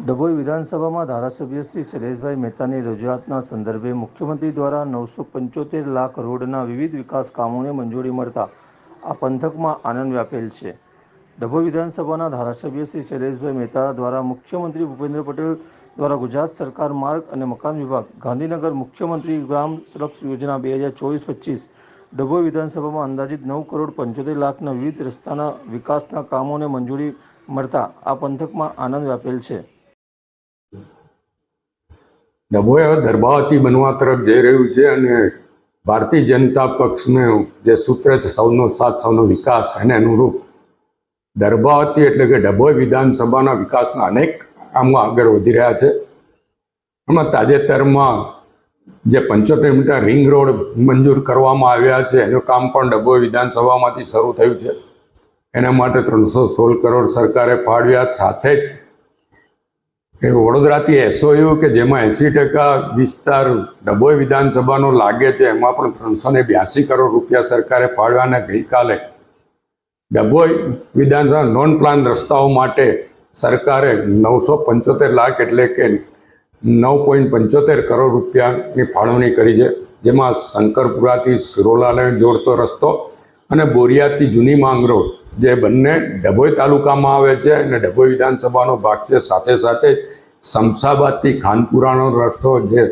ડભોઈ વિધાનસભામાં ધારાસભ્ય શ્રી શૈલેષભાઈ મહેતાની રજૂઆતના સંદર્ભે મુખ્યમંત્રી દ્વારા નવસો પંચોતેર લાખ રોડના વિવિધ વિકાસ કામોને મંજૂરી મળતા આ પંથકમાં આનંદ વ્યાપેલ છે. ડભોઈ વિધાનસભાના ધારાસભ્ય શ્રી શૈલેષભાઈ મહેતા દ્વારા મુખ્યમંત્રી ભૂપેન્દ્ર પટેલ દ્વારા ગુજરાત સરકાર માર્ગ અને મકાન વિભાગ, ગાંધીનગર મુખ્યમંત્રી ગ્રામ સડક યોજના બે હજાર ચોવીસ પચીસ, ડભોઈ વિધાનસભામાં અંદાજિત નવ કરોડ પંચોતેર લાખના વિવિધ રસ્તાના વિકાસના કામોને મંજૂરી મળતા આ પંથકમાં આનંદ વ્યાપેલ છે. ડભોઈ હવે દરબાવતી બનવા તરફ જઈ રહ્યું છે અને ભારતીય જનતા પક્ષને જે સૂત્ર છે સૌનો સાથ, સૌનો વિકાસ એને અનુરૂપ દરબાવતી એટલે કે ડભોઈ વિધાનસભાના વિકાસના અનેક કામો આગળ વધી રહ્યા છે. એમાં તાજેતરમાં જે પંચોતેર મીટર રિંગ રોડ મંજૂર કરવામાં આવ્યા છે, એનું કામ પણ ડભોઈ વિધાનસભામાંથી શરૂ થયું છે. એના માટે ત્રણસો સોળ કરોડ સરકારે ફાળવ્યા સાથે જ એ વડોદરાથી એસઓયુ કે જેમાં એંસી ટકા વિસ્તાર ડભોઈ વિધાનસભાનો લાગે છે, એમાં પણ ત્રણસો ને બ્યાસી કરોડ રૂપિયા સરકારે ફાળવ્યા ગઈકાલે ડભોઈ વિધાનસભા નોન પ્લાન રસ્તાઓ માટે સરકારે નવસો પંચોતેર લાખ એટલે કે નવ પોઈન્ટ પંચોતેર કરોડ રૂપિયાની ફાળવણી કરી છે. જેમાં શંકરપુરાથી સિરોલાને જોડતો રસ્તો અને બોરિયાથી જૂની માંગ રોડ જે બંને ડભોઈ તાલુકામાં આવે છે અને ડભોઈ વિધાનસભાનો ભાગ છે. સાથે સાથે શમશાબાદથી ખાનપુરાનો રસ્તો જે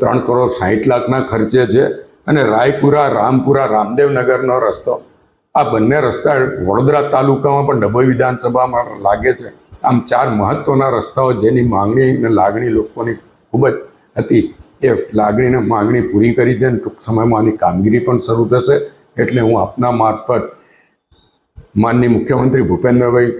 ત્રણ કરોડ સાહીઠ લાખના ખર્ચે છે અને રાયપુરા, રામપુરા, રામદેવનગરનો રસ્તો. આ બંને રસ્તા વડોદરા તાલુકામાં પણ ડભોઈ વિધાનસભામાં લાગે છે. આમ ચાર મહત્વના રસ્તાઓ જેની માંગણી અને લાગણી લોકોની ખૂબ જ હતી. એ લાગણીને માંગણી પૂરી કરી છે અને ટૂંક સમયમાં આની કામગીરી પણ શરૂ થશે. એટલે હું આપના મારફત માનની મુખ્યમંત્રી ભૂપેન્દ્રભાઈ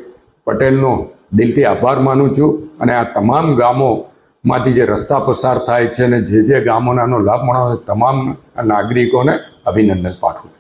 પટેલનો દિલથી આભાર માનું છું અને આ તમામ ગામોમાંથી જે રસ્તા પસાર થાય છે અને જે જે ગામોનાનો લાભ મળવાનો તમામ નાગરિકોને અભિનંદન પાઠવું છું.